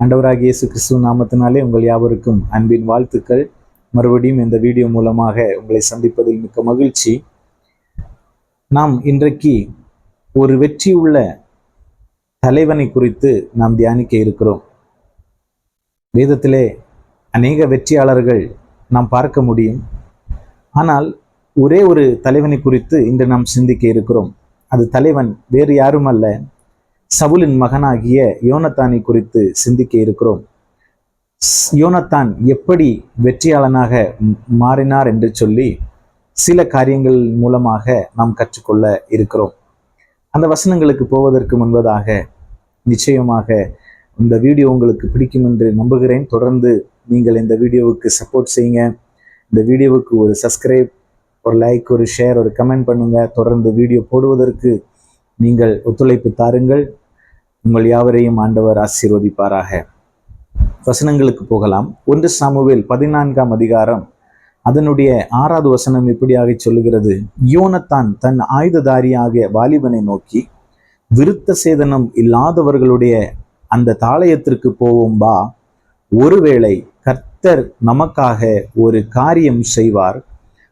ஆண்டவராக இயேசு கிறிஸ்துவ நாமத்தினாலே உங்கள் யாவருக்கும் அன்பின் வாழ்த்துக்கள். மறுபடியும் இந்த வீடியோ மூலமாக உங்களை சந்திப்பதில் மிக்க மகிழ்ச்சி. நாம் இன்றைக்கு ஒரு வெற்றியுள்ள தலைவனை குறித்து நாம் தியானிக்க இருக்கிறோம். வேதத்திலே அநேக வெற்றியாளர்கள் நாம் பார்க்க முடியும். ஆனால் ஒரே ஒரு தலைவனை குறித்து இன்று நாம் சிந்திக்க இருக்கிறோம். அது தலைவன் வேறு யாரும் அல்ல சவுலின் மகனாகிய யோனத்தானை குறித்து சிந்திக்க இருக்கிறோம். யோனத்தான் எப்படி வெற்றியாளனாக மாறினார் என்று சொல்லி சில காரியங்கள் மூலமாக நாம் கற்றுக்கொள்ள இருக்கிறோம். அந்த வசனங்களுக்கு போவதற்கு முன்பதாக நிச்சயமாக இந்த வீடியோ உங்களுக்கு பிடிக்கும் என்று நம்புகிறேன். தொடர்ந்து நீங்கள் இந்த வீடியோவுக்கு சப்போர்ட் செய்யுங்க. இந்த வீடியோவுக்கு ஒரு சப்ஸ்கிரைப் ஒரு லைக் ஒரு ஷேர் ஒரு கமெண்ட் பண்ணுங்கள் தொடர்ந்து வீடியோ போடுவதற்கு நீங்கள் ஒத்துழைப்பு தாருங்கள். உங்கள் யாவரையும் ஆண்டவர் ஆசீர்வதிப்பாராக. வசனங்களுக்கு போகலாம். ஒன்று சாமுவேல் பதினான்காம் அதிகாரம். அதனுடைய ஆறாவது வசனம் இப்படியாக சொல்லுகிறது? யோனத்தான் தன் ஆயுததாரியாக வாலிபனை நோக்கி விருத்த சேதனம் இல்லாதவர்களுடைய அந்த தாளையத்திற்கு போவோம் பா. ஒருவேளை கர்த்தர் நமக்காக ஒரு காரியம் செய்வார்.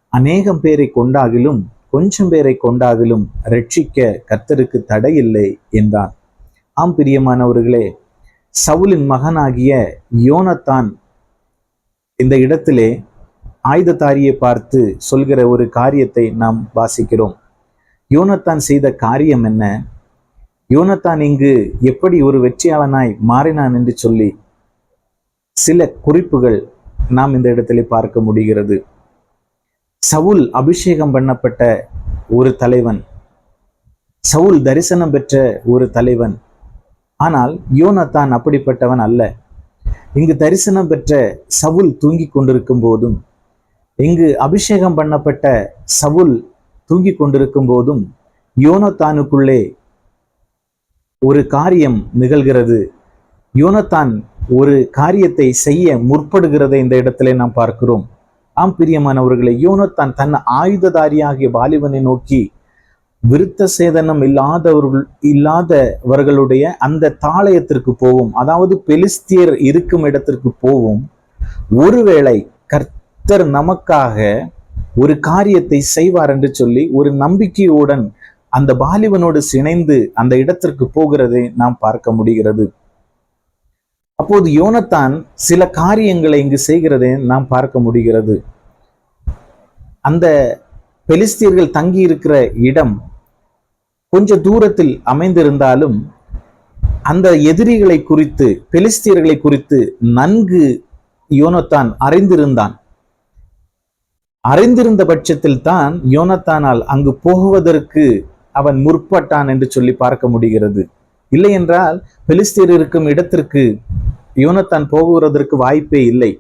அநேகம் பேரை கொண்டாகிலும் கொஞ்சம் பேரை கொண்டாகிலும் ரட்சிக்க கர்த்தருக்கு தடையில்லை என்றான். ஆம் பிரியமானவர்களே சவுலின் மகனாகிய யோனத்தான் இந்த இடத்திலே ஆயுததாரியை பார்த்து சொல்கிற ஒரு காரியத்தை நாம் வாசிக்கிறோம். யோனத்தான் செய்த காரியம் என்ன? யோனத்தான் இங்கு எப்படி ஒரு வெற்றியாளனாய் மாறினான் என்று சொல்லி சில குறிப்புகள் நாம் இந்த இடத்திலே பார்க்க முடிகிறது. சவுல் அபிஷேகம் பண்ணப்பட்ட ஒரு தலைவன். சவுல் தரிசனம் பெற்ற ஒரு தலைவன். ஆனால் யோனத்தான் அப்படிப்பட்டவன் அல்ல. இங்கு தரிசனம் பெற்ற சவுல் தூங்கிக் கொண்டிருக்கும் போதும் இங்கு அபிஷேகம் பண்ணப்பட்ட சவுல் தூங்கிக் கொண்டிருக்கும் போதும் யோனத்தானுக்குள்ளே ஒரு காரியம் நிகழ்கிறது. யோனத்தான் ஒரு காரியத்தை செய்ய முற்படுகிறதை இந்த இடத்திலே நாம் பார்க்கிறோம். ஆம் பிரியமானவர்களை யோனத்தான் தன் ஆயுததாரியாகிய வாலிபனை நோக்கி விருத்த சேதனம் இல்லாதவர்கள் இல்லாதவர்களுடைய அந்த தாளையத்திற்கு போவோம். அதாவது பெலிஸ்தியர் இருக்கும் இடத்திற்கு போவோம். ஒருவேளை கர்த்தர் நமக்காக ஒரு காரியத்தை செய்வார் என்று சொல்லி ஒரு நம்பிக்கையுடன் அந்த பாலிவனோடு சிணைந்து அந்த இடத்திற்கு போகிறதை நாம் பார்க்க முடிகிறது. அப்போது யோனத்தான் சில காரியங்களை இங்கு செய்கிறதை நாம் பார்க்க முடிகிறது. அந்த பெலிஸ்தியர்கள் தங்கி இருக்கிற இடம் கொஞ்ச தூரத்தில் அமைந்திருந்தாலும் அந்த எதிரிகளை குறித்து பெலிஸ்தியர்களை குறித்து நன்கு யோனத்தான் அறிந்திருந்தான். அறிந்திருந்த பட்சத்தில் தான் யோனத்தானால் அங்கு போகுவதற்கு அவன் முற்பட்டான் என்று சொல்லி பார்க்க முடிகிறது. இல்லை என்றால் பெலிஸ்தீர் இருக்கும் இடத்திற்கு யோனத்தான் போகுவதற்கு வாய்ப்பே இல்லை.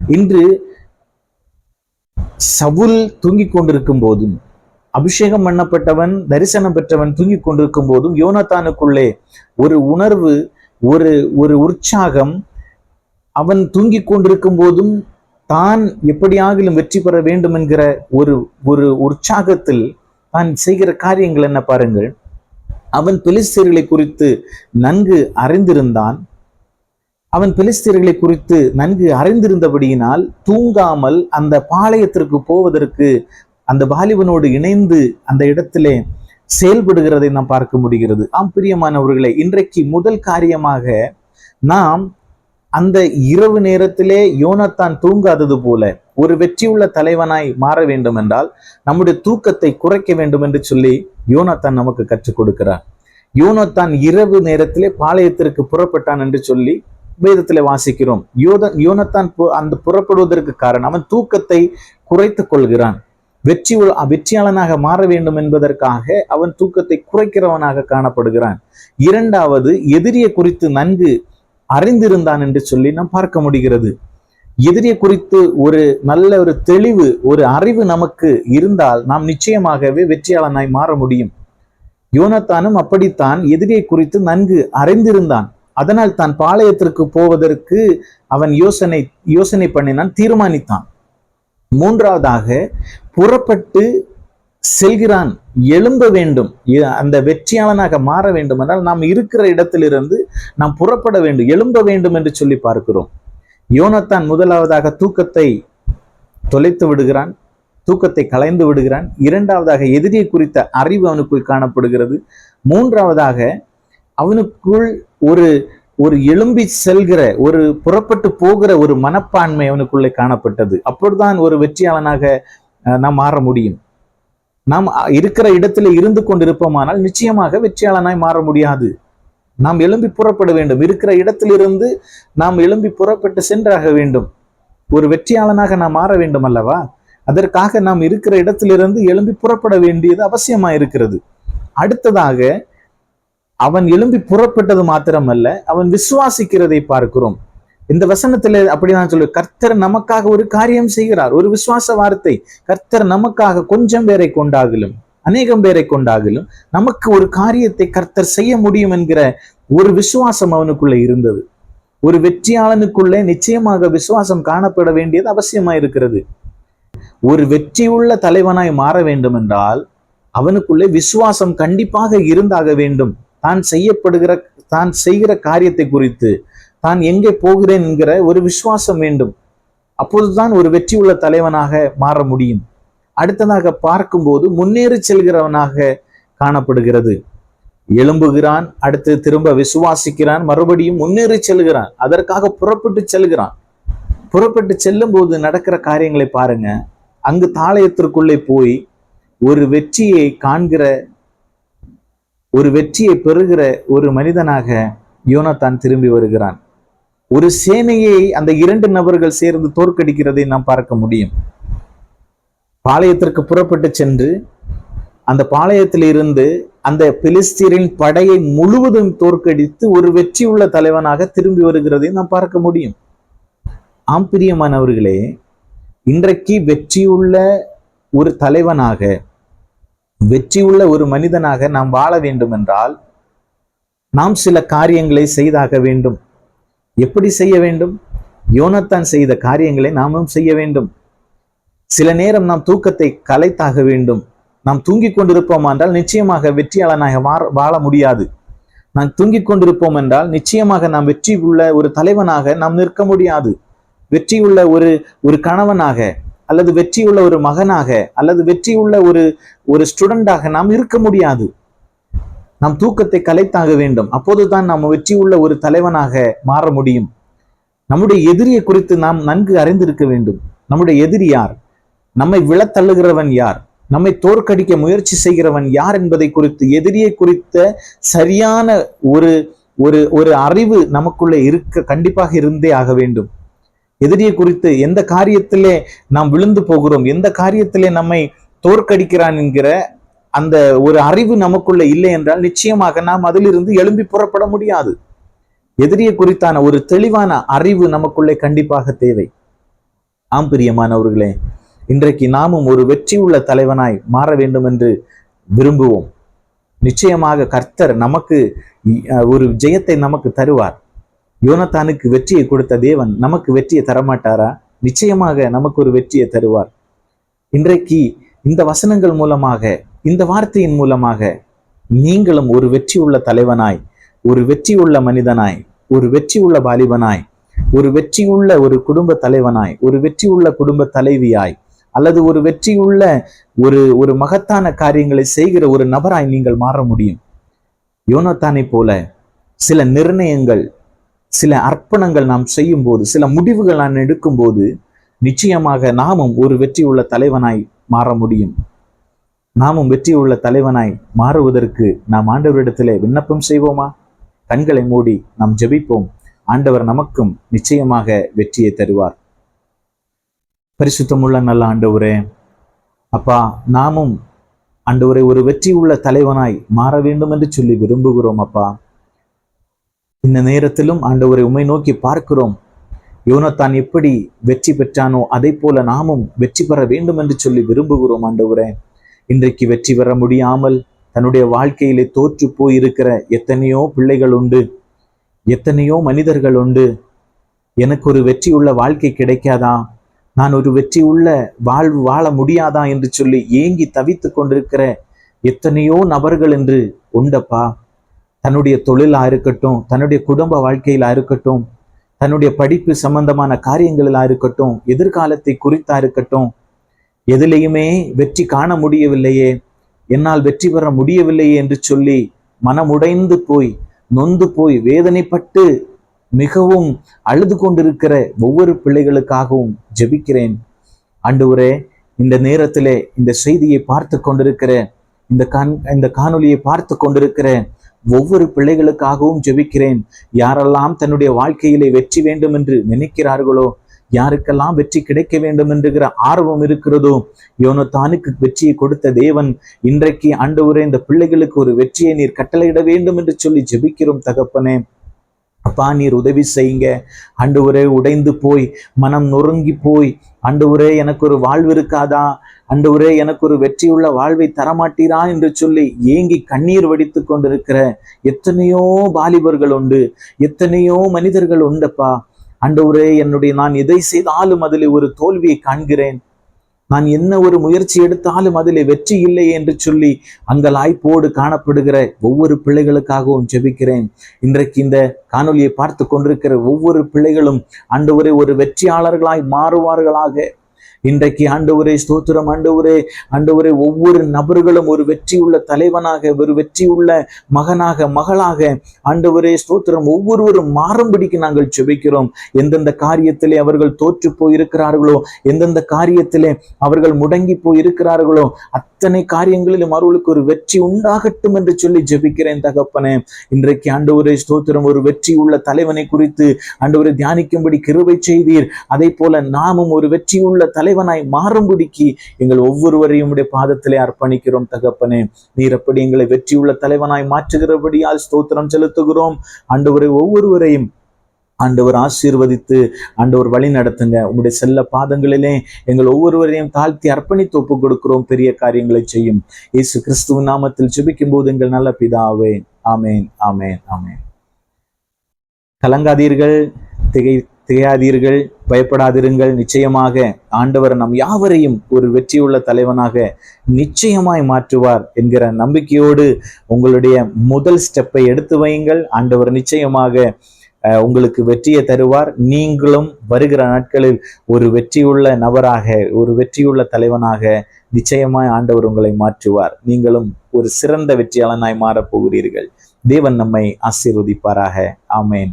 இன்று சவுல் தூங்கிக் கொண்டிருக்கும் போதும் அபிஷேகம் பண்ணப்பட்டவன் தரிசனம் பெற்றவன் தூங்கிக் கொண்டிருக்கும் போதும் யோனத்தானுக்குள்ளே ஒரு உணர்வு ஒரு ஒரு உற்சாகம் அவன் தூங்கிக் கொண்டிருக்கும் போதும் தான் எப்படியாகிலும் வெற்றி பெற வேண்டும் என்கிற ஒரு ஒரு உற்சாகத்தில் தான் செய்கிற காரியங்கள் என்ன பாருங்கள். அவன் பெலிஸ்தீர்களை குறித்து நன்கு அறிந்திருந்தான். அவன் பெலிஸ்தீர்களை குறித்து நன்கு அறிந்திருந்தபடியினால் தூங்காமல் அந்த பாளையத்திற்கு போவதற்கு அந்த வாலிபனோடு இணைந்து அந்த இடத்திலே செயல்படுகிறதை நாம் பார்க்க முடிகிறது. ஆம் பிரியமானவர்களே இன்றைக்கு முதல் காரியமாக நாம் அந்த இரவு நேரத்திலே யோனத்தான் தூங்காதது போல ஒரு வெற்றியுள்ள தலைவனாய் மாற வேண்டும் என்றால் நம்முடைய தூக்கத்தை குறைக்க வேண்டும் என்று சொல்லி யோனத்தான் நமக்கு கற்றுக் கொடுக்கிறார். யோனத்தான் இரவு நேரத்திலே பாளையத்திற்கு புறப்பட்டான் என்று சொல்லி வேதத்திலே வாசிக்கிறோம். யோத யோனத்தான் பு- அந்த புறப்படுவதற்கு காரணம் அவன் தூக்கத்தை குறைத்துக் கொள்கிறான். வெற்றி வெற்றியாளனாக மாற வேண்டும் என்பதற்காக அவன் தூக்கத்தை குறைக்கிறவனாக காணப்படுகிறான். இரண்டாவது எதிரியை குறித்து நன்கு அறிந்திருந்தான் என்று சொல்லி நாம் பார்க்க முடிகிறது. எதிரியை குறித்து ஒரு நல்ல ஒரு தெளிவு ஒரு அறிவு நமக்கு இருந்தால் நாம் நிச்சயமாகவே வெற்றியாளனாய் மாற முடியும். யோனத்தானும் அப்படித்தான் எதிரியை குறித்து நன்கு அறிந்திருந்தான். அதனால் தான் பாளையத்திற்கு போவதற்கு அவன் யோசனை யோசனை பண்ணினான் தீர்மானித்தான். மூன்றாவதாக புறப்பட்டு செல்கிறான் எழும்ப வேண்டும். அந்த வெற்றியாளனாக மாற வேண்டும் என்றால் நாம் இருக்கிற இடத்திலிருந்து நாம் புறப்பட வேண்டும் எழும்ப வேண்டும் என்று சொல்லி பார்க்கிறோம். யோனத்தான் முதலாவதாக தூக்கத்தை தொலைத்து விடுகிறான் தூக்கத்தை கலைந்து விடுகிறான். இரண்டாவதாக எதிரியை குறித்த அறிவு அவனுக்குள் காணப்படுகிறது. மூன்றாவதாக அவனுக்குள் ஒரு ஒரு எழும்பி செல்கிற ஒரு புறப்பட்டு போகிற ஒரு மனப்பான்மை அவனுக்குள்ளே காணப்பட்டது. அப்பொழுதுதான் ஒரு வெற்றியாளனாக அஹ், நாம் மாற முடியும். நாம் இருக்கிற இடத்துல இருந்து கொண்டிருப்போமானால் நிச்சயமாக வெற்றியாளனாய் மாற முடியாது. நாம் எழும்பி புறப்பட வேண்டும். இருக்கிற இடத்திலிருந்து நாம் எழும்பி புறப்பட்டு சென்றாக வேண்டும். ஒரு வெற்றியாளனாக நாம் மாற வேண்டும் அல்லவா? அதற்காக நாம் இருக்கிற இடத்திலிருந்து எழும்பி புறப்பட வேண்டியது அவசியமா இருக்கிறது அடுத்ததாக அவன் எழும்பி புறப்பட்டது மாத்திரமல்ல அவன் விசுவாசிக்கிறதை பார்க்கிறோம். இந்த வசனத்துல அப்படிதான் சொல்லு கர்த்தர் நமக்காக ஒரு காரியம் செய்கிறார். ஒரு விசுவாச வார்த்தை கர்த்தர் நமக்காக கொஞ்சம் பேரை கொண்டாகலும் அநேகம் பேரை கொண்டாகலும் நமக்கு ஒரு காரியத்தை கர்த்தர் செய்ய முடியும் என்கிற ஒரு விசுவாசம் அவனுக்குள்ள இருந்தது. ஒரு வெற்றியாளனுக்குள்ளே நிச்சயமாக விசுவாசம் காணப்பட வேண்டியது அவசியமா இருக்கிறது. ஒரு வெற்றியுள்ள தலைவனாய் மாற வேண்டும் என்றால் அவனுக்குள்ளே விசுவாசம் கண்டிப்பாக இருந்தாக வேண்டும். தான் செய்யப்படுகிற தான் செய்கிற காரியத்தை குறித்து தான் எங்கே போகிறேன் என்கிற ஒரு விசுவாசம் வேண்டும். அப்போதுதான் ஒரு வெற்றியுள்ள தலைவனாக மாற முடியும். அடுத்ததாக பார்க்கும்போது முன்னேறி செல்கிறவனாக காணப்படுகிறது. எழும்புகிறான் அடுத்து திரும்ப விசுவாசிக்கிறான் மறுபடியும் முன்னேறி செல்கிறான் அதற்காக புறப்பட்டு செல்கிறான். புறப்பட்டு செல்லும் போது நடக்கிற காரியங்களை பாருங்க. அங்கு தாளையத்திற்குள்ளே போய் ஒரு வெற்றியை காண்கிற ஒரு வெற்றியை பெறுகிற ஒரு மனிதனாக யோனத்தான் திரும்பி வருகிறான். ஒரு சேனையை அந்த இரண்டு நபர்கள் சேர்ந்து தோற்கடிக்கிறதை நாம் பார்க்க முடியும். பாளையத்திற்கு புறப்பட்டு சென்று அந்த பாளையத்தில் இருந்து அந்த பிலிஸ்தீரின் படையை முழுவதும் தோற்கடித்து ஒரு வெற்றியுள்ள தலைவனாக திரும்பி வருகிறதை நாம் பார்க்க முடியும். ஆம்பிரியமானவர்களே இன்றைக்கு வெற்றியுள்ள ஒரு தலைவனாக வெற்றியுள்ள ஒரு மனிதனாக நாம் வாழ வேண்டும் என்றால் நாம் சில காரியங்களை செய்தாக வேண்டும். எப்படி செய்ய வேண்டும்? யோனத்தான் செய்த காரியங்களை நாமும் செய்ய வேண்டும். சில நேரம் நாம் தூக்கத்தை கலைத்தாக வேண்டும். நாம் தூங்கிக் கொண்டிருப்போம் என்றால் நிச்சயமாக வெற்றியாளனாக வாழ முடியாது. நாம் தூங்கிக் கொண்டிருப்போம் என்றால் நிச்சயமாக நாம் வெற்றி உள்ள ஒரு தலைவனாக நாம் நிற்க முடியாது. வெற்றியுள்ள ஒரு ஒரு கணவனாக அல்லது வெற்றியுள்ள ஒரு மகனாக அல்லது வெற்றியுள்ள ஒரு ஒரு ஸ்டூடெண்டாக நாம் இருக்க முடியாது. நாம் தூக்கத்தை கலைத்தாக வேண்டும். அப்போதுதான் நாம் வெற்றியுள்ள ஒரு தலைவனாக மாற முடியும். நம்முடைய எதிரியை குறித்து நாம் நன்கு அறிந்திருக்க வேண்டும். நம்முடைய எதிரி யார்? நம்மை விழத்தள்ளுகிறவன் யார்? நம்மை தோற்கடிக்க முயற்சி செய்கிறவன் யார் என்பதை குறித்து எதிரியை குறித்த சரியான ஒரு ஒரு ஒரு அறிவு நமக்குள்ளே இருக்க கண்டிப்பாக இருந்தே ஆக வேண்டும். எதிரியை குறித்து எந்த காரியத்திலே நாம் விழுந்து போகிறோம் எந்த காரியத்திலே நம்மை தோற்கடிக்கிறான் என்கிற அந்த ஒரு அறிவு நமக்குள்ள இல்லை என்றால் நிச்சயமாக நாம் அதிலிருந்து எழும்பி புறப்பட முடியாது. எதிரியை குறித்தான ஒரு தெளிவான அறிவு நமக்குள்ளே கண்டிப்பாக தேவை. ஆம் பிரியமானவர்களே இன்றைக்கு நாமும் ஒரு வெற்றியுள்ள தலைவனாய் மாற வேண்டும் என்று விரும்புவோம். நிச்சயமாக கர்த்தர் நமக்கு ஒரு ஜெயத்தை நமக்கு தருவார். யோனத்தானுக்கு வெற்றியை கொடுத்த தேவன் நமக்கு வெற்றியை தரமாட்டாரா? நிச்சயமாக நமக்கு ஒரு வெற்றியை தருவார். இன்றைக்கு இந்த வசனங்கள் மூலமாக இந்த வார்த்தையின் மூலமாக நீங்களும் ஒரு வெற்றி உள்ள தலைவனாய் ஒரு வெற்றி உள்ள மனிதனாய் ஒரு வெற்றி உள்ள வாலிபனாய் ஒரு வெற்றியுள்ள ஒரு குடும்ப தலைவனாய் ஒரு வெற்றியுள்ள குடும்ப தலைவியாய் அல்லது ஒரு வெற்றியுள்ள ஒரு ஒரு மகத்தான காரியங்களை செய்கிற ஒரு நபராய் நீங்கள் மாற முடியும். யோனத்தானை போல சில நிர்ணயங்கள் சில அர்ப்பணங்கள் நாம் செய்யும் போது சில முடிவுகள் நாம் எடுக்கும்போது நிச்சயமாக நாமும் ஒரு வெற்றியுள்ள தலைவனாய் மாற முடியும். நாமும் வெற்றியுள்ள தலைவனாய் மாறுவதற்கு நாம் ஆண்டவரிடத்திலே விண்ணப்பம் செய்வோமா? கண்களை மூடி நாம் ஜெபிப்போம். ஆண்டவர் நமக்கும் நிச்சயமாக வெற்றியை தருவார். பரிசுத்தமுள்ள நல்ல ஆண்டவரே அப்பா நாமும் ஆண்டவரை ஒரு வெற்றி உள்ள தலைவனாய் மாற வேண்டும் என்று சொல்லி விரும்புகிறோம் அப்பா. இந்த நேரத்திலும் ஆண்டவரை உம்மை நோக்கி பார்க்கிறோம். யோனத்தான் எப்படி வெற்றி பெற்றானோ அதை போல நாமும் வெற்றி பெற வேண்டும் என்று சொல்லி விரும்புகிறோம் ஆண்டவரே. இன்றைக்கு வெற்றி பெற முடியாமல் தன்னுடைய வாழ்க்கையிலே தோற்று போயிருக்கிற எத்தனையோ பிள்ளைகள் உண்டு. எத்தனையோ மனிதர்கள் உண்டு. எனக்கு ஒரு வெற்றி உள்ள வாழ்க்கை கிடைக்காதா? நான் ஒரு வெற்றி உள்ள வாழ்வு வாழ முடியாதா? என்று சொல்லி ஏங்கி தவித்து கொண்டிருக்கிற எத்தனையோ நபர்கள் என்று உண்டப்பா? தன்னுடைய தொழிலாக இருக்கட்டும் தன்னுடைய குடும்ப வாழ்க்கையிலா இருக்கட்டும் தன்னுடைய படிப்பு சம்பந்தமான காரியங்களிலா இருக்கட்டும் எதிர்காலத்தை குறித்தா இருக்கட்டும் எதிலையுமே வெற்றி காண முடியவில்லையே என்னால் வெற்றி பெற முடியவில்லையே என்று சொல்லி மனமுடைந்து போய் நொந்து போய் வேதனைப்பட்டு மிகவும் அழுது கொண்டிருக்கிற ஒவ்வொரு பிள்ளைகளுக்காகவும் ஜெபிக்கிறேன். ஆண்டவரே இந்த நேரத்திலே இந்த செய்தியை பார்த்து கொண்டிருக்கிற இந்த கண் இந்த காணொலியை பார்த்து கொண்டிருக்கிற ஒவ்வொரு பிள்ளைகளுக்காகவும் ஜெபிக்கிறேன். யாரெல்லாம் தன்னுடைய வாழ்க்கையிலே வெற்றி வேண்டும் என்று நினைக்கிறார்களோ யாருக்கெல்லாம் வெற்றி கிடைக்க வேண்டும் என்கிற ஆர்வம் இருக்கிறதோ யோனத்தானுக்கு வெற்றியை கொடுத்த தேவன் இன்றைக்கு ஆண்டவரே இந்த பிள்ளைகளுக்கு ஒரு வெற்றியை நீர் கட்டளையிட வேண்டும் என்று சொல்லி ஜெபிக்கிறோம் தகப்பனே. அப்பா நீர் உதவி செய்யுங்க. ஆண்டவரே உடைந்து போய் மனம் நொறுங்கி போய் ஆண்டவரே எனக்கு ஒரு வாழ்வு இருக்காதா? ஆண்டவரே எனக்கு ஒரு வெற்றியுள்ள வாழ்வை தரமாட்டீரா என்று சொல்லி ஏங்கி கண்ணீர் வடித்து கொண்டிருக்கிற எத்தனையோ வாலிபர்கள் உண்டு. எத்தனையோ மனிதர்கள் உண்டப்பா. ஆண்டவரே என்னுடைய நான் எதை செய்தாலும் அதில் ஒரு தோல்வியை காண்கிறேன். நான் என்ன ஒரு முயற்சி எடுத்தாலும் அதில் வெற்றி இல்லை என்று சொல்லி அங்கலாய்ப்போடு காணப்படுகிற ஒவ்வொரு பிள்ளைகளுக்காகவும் ஜெபிக்கிறேன். இன்றைக்கு இந்த காணொலியை பார்த்து கொண்டிருக்கிற ஒவ்வொரு பிள்ளைகளும் அன்று ஒரு வெற்றியாளர்களாய் மாறுவார்களாக. இன்றைக்கு ஆண்டவரே ஸ்தோத்திரம் ஆண்டவரே. ஆண்டவரே ஒவ்வொரு நபர்களும் ஒரு வெற்றியுள்ள தலைவனாக ஒரு வெற்றியுள்ள மகனாக மகளாக. ஆண்டவரே ஸ்தோத்திரம். ஒவ்வொருவரும் மாறும்படிக்கு நாங்கள் செபிக்கிறோம் எந்தெந்த காரியத்திலே அவர்கள் தோற்று போயிருக்கிறார்களோ எந்தெந்த காரியத்திலே அவர்கள் முடங்கி போயிருக்கிறார்களோ அத்தனை காரியங்களிலும் அவர்களுக்கு ஒரு வெற்றி உண்டாகட்டும் என்று சொல்லி ஜெபிக்கிறேன் தகப்பனே. இன்றைக்கு ஆண்டவரே ஸ்தோத்திரம். ஒரு வெற்றி உள்ள தலைவனை குறித்து ஆண்டவரை தியானிக்கும்படி கிருபை செய்தீர். அதே போல நாமும் ஒரு வெற்றியுள்ள தலைவனாய் மாறும்படிக்கு எங்கள் ஒவ்வொருவரையும் உடைய பாதத்திலே அர்ப்பணிக்கிறோம் தகப்பனே. நீர் அப்படி எங்களை வெற்றியுள்ள தலைவனாய் மாற்றுகிறபடியால் ஸ்தோத்திரம் செலுத்துகிறோம். ஆண்டவரை ஒவ்வொருவரையும் ஆண்டவர் ஆசீர்வதித்து ஆண்டவர் வழி நடத்துங்க. உங்களுடைய செல்ல பாதங்களிலே எங்கள் ஒவ்வொருவரையும் தாழ்த்தி அர்ப்பணித்து ஒப்புக் கொடுக்கிறோம். பெரிய காரியங்களை செய்யும். இயேசு கிறிஸ்துவின் நாமத்தில் ஜெபிக்கும் போது எங்கள் நல்ல பிதாவே. ஆமேன் ஆமேன் ஆமேன். கலங்காதீர்கள். திகை திகையாதீர்கள் பயப்படாதிருங்கள். நிச்சயமாக ஆண்டவர் நம் யாவரையும் ஒரு வெற்றியுள்ள தலைவனாக நிச்சயமாய் மாற்றுவார் என்கிற நம்பிக்கையோடு உங்களுடைய முதல் ஸ்டெப்பை எடுத்து வையுங்கள். ஆண்டவர் நிச்சயமாக உங்களுக்கு வெற்றியை தருவார். நீங்களும் வருகிற நாட்களில் ஒரு வெற்றியுள்ள நபராக ஒரு வெற்றியுள்ள தலைவனாக நிச்சயமாய் ஆண்டவர் உங்களை மாற்றுவார். நீங்களும் ஒரு சிறந்த வெற்றியாளனாய் மாறப் போகிறீர்கள் தேவன் நம்மை ஆசீர்வதிப்பாராக. ஆமேன்.